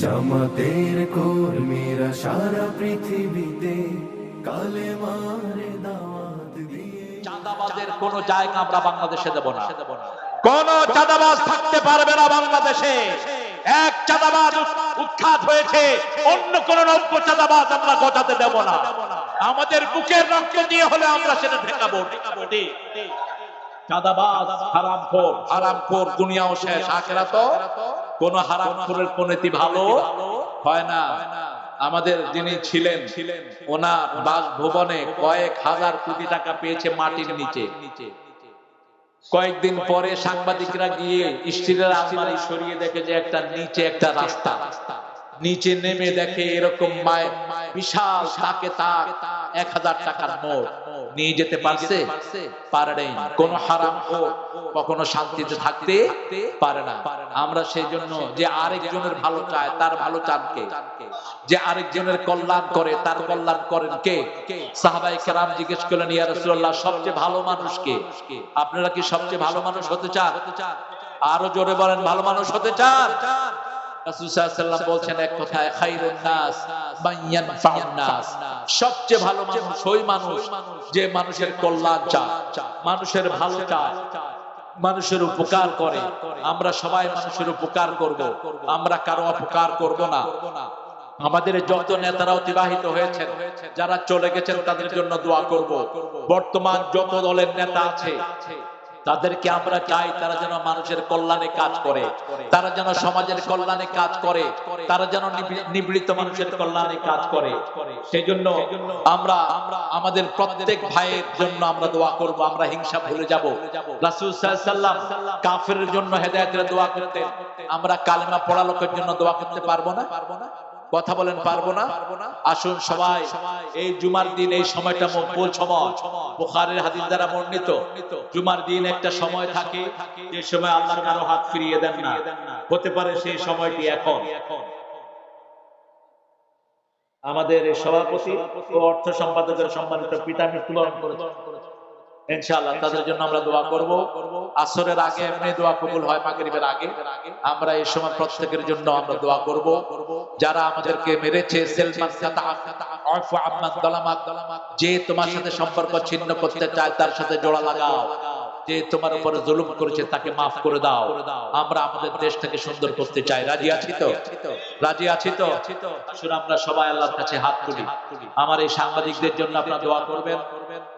জামাতের কর্মীরা সারা পৃথিবীতে কালে মারে দাওয়াত দিয়ে। চাঁদাবাজের কোন জায়গা আমরা বাংলাদেশে দেব না। কোন চাঁদাবাজ থাকতে পারবে না বাংলাদেশে। এক চাঁদাবাজ উৎখাত হয়েছে অন্য কোন নব্য চাঁদাবাজ আমরা গজাতে দেব না। আমাদের বুকের রক্ত দিয়ে হলে আমরা সেটা ঠেকাবো। ঠেকাবো ঠিক। চাঁদাবাজ হারামখোর। হারামখোর দুনিয়াও শেষ আখেরা তো কোন হারামখোরের কোনটি ভালো? হয় না। আমাদের যিনি ছিলেন, ওনার বাসভবনে কয়েক হাজার কোটি টাকা পেয়েছে মাটির নিচে। কয়েকদিন পরে সাংবাদিকরা গিয়ে স্টিলের আলমারি সরিয়ে দেখে যে একটা নিচে একটা রাস্তা। নিচে নেমে দেখে এরকম মায় বিশাল তাকে তাক এক হাজার টাকার নোট নিয়ে যেতে পারছে পারে কোন হারাম কখনো শান্তিতে থাকতে পারে না। আমরা সেই জন্য যে আরেকজনের ভালো চায়, তার ভালো চান কে? যে আরেকজনের কল্যাণ করে, তার কল্যাণ করেন কে? সাহাবাই কেরাম জিজ্ঞেস করলেন, ইয়া রাসূলুল্লাহ, সবচেয়ে ভালো মানুষ কে? আপনারা কি সবচেয়ে ভালো মানুষ হতে চান? আরও জোরে বলেন, ভালো মানুষ হতে চান? সবচেয়ে ভালো মানুষ ওই মানুষ যে মানুষের কল্যাণ মানুষের ভালো মানুষের উপকার করে। আমরা সবাই মানুষের উপকার করব, আমরা কারও অপকার করব না। আমাদের যত নেতারা অতিবাহিত হয়েছেন, যারা চলে গেছেন, তাদের জন্য দোয়া করব। বর্তমান যত দলের নেতা আছে তাদেরকে আমরা চাই তারা যেন মানুষের কল্যাণে কাজ করে, তারা যেন সমাজের কল্যাণে কাজ করে, তারা যেন নিবৃত মানুষের কল্যাণে কাজ করে। সেই জন্য আমরা, আমাদের প্রত্যেক ভাইয়ের জন্য আমরা দোয়া করব, আমরা হিংসা ভুলে যাব। রাসূল কাফেরের জন্য হেদায়েতের দোয়া করতেন। আমরা কালেমা পড়া লোকের জন্য দোয়া করতে পারব না পারব না? কথা বলেন পারব না? আসুন সবাই এই জুমার দিন এই সময়টা মকবুল সময়। বুখারীর হাদিস দ্বারা বর্ণিত জুমার দিন একটা সময় থাকে যে সময় আল্লাহ কারও হাত ফিরিয়ে দেন না। হতে পারে সেই সময়টি এখন। আমাদের সভাপতি ও অর্থ সম্পাদকের সম্মানিত পিতা মৃত্যুবরণ করেছে। ইনশাআল্লাহ তাদের জন্য আমরা দোয়া করব। আসরের আগে এমনি দোয়া কবুল হয় মাগরিবের আগে। আমরা এই সময় প্রত্যেকের জন্য আমরা দোয়া করব। যারা আমাদেরকে মেরেছে যে তোমার সাথে সম্পর্ক ছিন্ন করতে চায়, তার সাথে জোড়া লাগাও। যে তোমার উপরে জুলুম করেছে, তাকে মাফ করে দাও। আমরা আমাদের দেশটাকে সুন্দর করতে চাই। রাজি আছি তো? রাজি আছি তো? আমরা সবাই আল্লাহর কাছে হাত তুলি। আমার এই সাংবাদিকদের জন্য আপনারা দোয়া করবেন।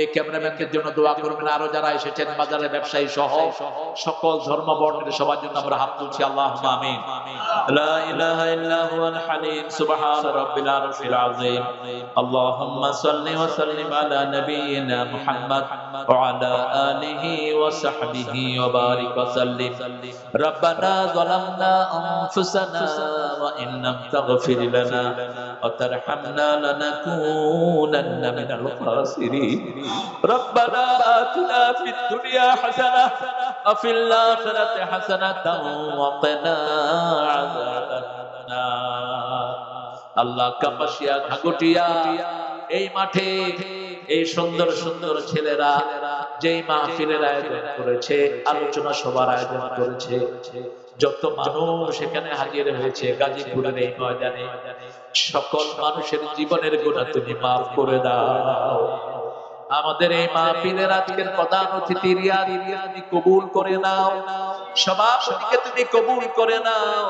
এই ক্যামেরাম্যানদের জন্য দোয়া করবেন আরো যারা এসেছেন বাজারে ব্যবসায়ী সহ সকল ধর্ম বর্ণের সবার জন্য আমরা হাত তুলছি আল্লাহ আমিন লা ইলাহা ইল্লা হুয়াল হালিম সুবহান রাব্বিল আরশিল আযীম আল্লাহুম্মা সাল্লি ওয়া সাল্লিম আলা নাবিয়িনা মুহাম্মদ ওয়া আলা আলিহি ওয়া সাহবিহি ওয়া বারিক ওয়া সাল্লিম ربنا ظلمنا أنفسنا وإن لم تغفر لنا وترحمنا لنكونن من الخاسرين ربنا آتنا في الدنيا حسنة وفي الآخرة حسنة وقنا عذاب النار আল্লাহ কাপাসিয়া ঘাগটিয়া এই মাঠে এই সুন্দর সুন্দর ছেলেরা যেই মাহফিলের আয়োজন করেছে আলোচনা সভার আয়োজন করেছে যত মানুষ এখানে হাজির হয়েছে গাজীপুরের এই ময়দানে, সকল মানুষের জীবনের গুণা তুমি মাফ করে দাও। আমাদের এই মাহফিলের আজকের প্রধান অতিথি রিয়া তুমি কবুল করে নাও। সভাপতিকে তুমি কবুল করে নাও।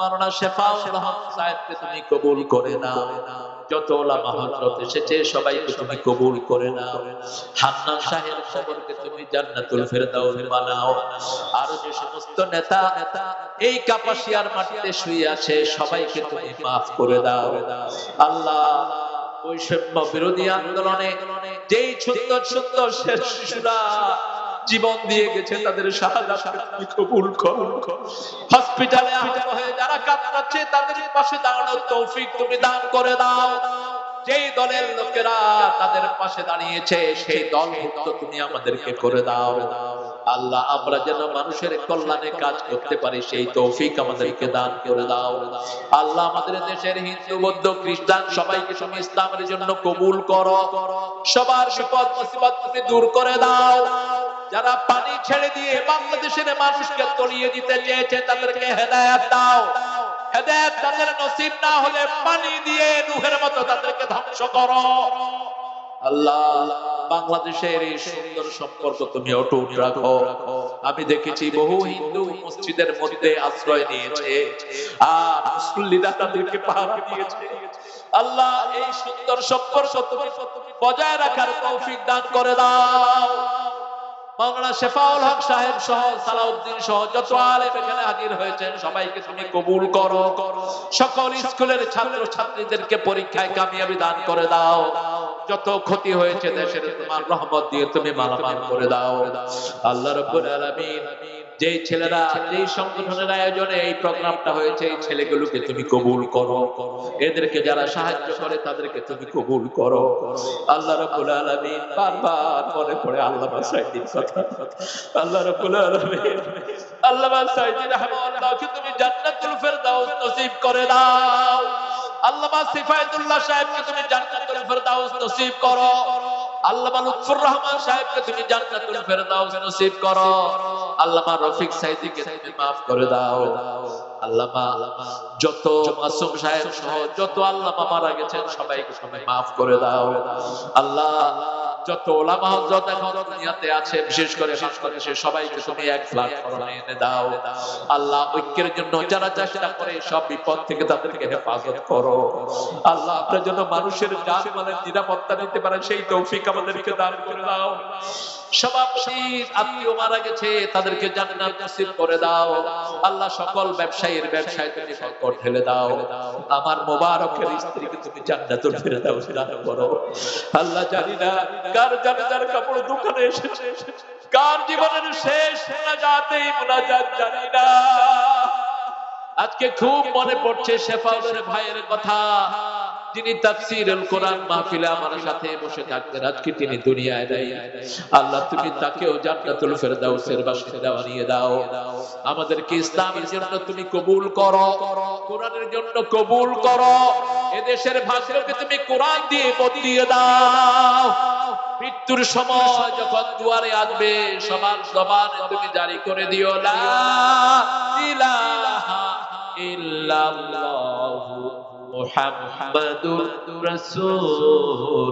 মাওলানা শেফাউল হক সাহেবকে তুমি কবুল করে নাও। যত ওলামা এসেছে, সবাইকে তুমি কবুল করে নাও। হান্নান সাহেব খবরকে তুমি জান্নাতুল ফেরদাউস বানাও। আর যে সমস্ত নেতা এই কাপাসিয়ার মাটিতে শুয়ে আছে, সবাইকে তুমি মাফ করে দাও। আল্লাহ বৈষম্য বিরোধী আন্দোলনে যেই সুন্দর সুন্দর শিশুরা জীবন দিয়ে গেছে তাদের হসপিটালে যারা তাদের পাশে দাঁড়ানোর তৌফিক তুমি দান করে দাও। যেই দলের লোকেরা তাদের পাশে দাঁড়িয়েছে, সেই তুমি আমাদেরকে করে দাও। আল্লাহ, আমরা যেন মানুষের কল্যাণে কাজ করতে পারি, সেই তৌফিক আমাদেরকে দান করে দাও। আল্লাহ, আমাদের দেশের হিন্দু, বৌদ্ধ, খ্রিস্টান সবাইকে তুমি ইসলামের জন্য কবুল করো। সবার বিপদ মুসিবত দূর করে দাও। যারা পানি ছেড়ে দিয়ে বাংলাদেশের মানুষকে তলিয়ে দিতে চেয়েছে, তাদেরকে হেদায়াত দাও। হেদায়াত তাদের নসিব না হলে পানি দিয়ে নুহের মতো তাদেরকে ধ্বংস করো। আল্লাহ, বাংলাদেশের এই সুন্দর সম্পর্ক তুমি অটুট রাখো। আমি দেখেছি বহু হিন্দু মসজিদের মধ্যে আশ্রয় নিয়েছে। আর মুসল্লিরা তাদেরকে পাহাড় দিয়েছে। আল্লাহ, এই সুন্দর সম্পর্ক তুমি বজায় রাখার তৌফিক দান করে দাও। মাওলানা শেফাউল হক সাহেব সহ সালাউদ্দিন সহ যত আলেম এখানে হাজির হয়েছেন, সবাইকে তুমি কবুল করো। সকল স্কুলের ছাত্র ছাত্রীদেরকে পরীক্ষায় কামিয়াবি দান করে দাও। যত ক্ষতি হয়েছে দেশের তোমার রহমত দিয়ে তুমি মালামাল করে দাও। আল্লাহ রাব্বুল আলামিন যেই ছেলেরা, যেই সংগঠনের আয়োজনে এই প্রোগ্রামটা হয়েছে, এই ছেলেগুলোকে তুমি কবুল করো। এদেরকে যারা সাহায্য করে, তাদেরকে তুমি কবুল করো। আল্লাহ রাব্বুল আলামিন বারবার মনে পড়ে আল্লাহ সাইদির কথা। আল্লাহ রাব্বুল আলামিন, আল্লাহ সাইদি রাহমাতুল্লাহকে তুমি জান্নাতুল ফেরদাউস নসিব করে দাও। আল্লামা সিফায়েতুল্লাহ সাহেবকে তুমি জান্নাতুল ফেরদাউস নসিব করো। আল্লামা লুৎফুর রহমান সাহেবকে তুমি জান্নাতুল ফেরদাউস নসিব করো। আল্লামা রফিক সাইদিকে তুমি করে দাও। আল্লামা যত মাসুম সাহেব সহ যত আল্লামা মারা গেছেন সবাইকে তুমি maaf করে দাও। আল্লাহ যত ওলামা হজরত এখন দুনিয়াতে আছে, বিশেষ করে বাংলাদেশে সবাইকে তুমি এক প্ল্যাটফর্মে এনে দাও। আল্লাহ ঐক্যের জন্য যারা চেষ্টা করে সব বিপদ থেকে তাদেরকে হেফাজত করো। আল্লাহ আপনার জন্য মানুষের জান মালের নিরাপত্তা নিতে পারে সেই তৌফিক আমাদেরকে দান করে দাও। সভাপতি আত্মীয় মারা গেছে, তাদেরকে জান্নাত নসিব করে দাও। আল্লাহ সকল ব্যবসায়ীর ব্যবসায় তুমি সংকট দাও। আমার মোবারকের স্ত্রীকে তুমি করো। আল্লাহ জানি না কার জানাজার কাপড় দোকানে এসেছে, কার জীবনের শেষ মোনাজাতেই মোনাজাত জানি না। আজকে খুব মনে পড়ছে শেফাউলের ভাইয়ের কথা। যিনি তাফসীরুল কোরআন মাহফিলে আমার সাথে বসে থাকতেন, আজকে তিনি দুনিয়ায় নেই। আল্লাহ, তুমি তাকেও জান্নাতুল ফেরদাউসের বাসিন্দা বানিয়ে দাও। আমাদেরকে ইসলামের জন্য তুমি কবুল করো, কোরআনের জন্য কবুল করো। এদেশের ভাষাকে তুমি কোরআন দিয়ে বদলিয়ে দাও। মৃত্যুর সময় যখন দুয়ারে আসবে, সবার জবানে তুমি জারি করে দিও, লা ইলাহা ইল্লাল্লাহু মুহাম্মাদুর রাসূলুল্লাহ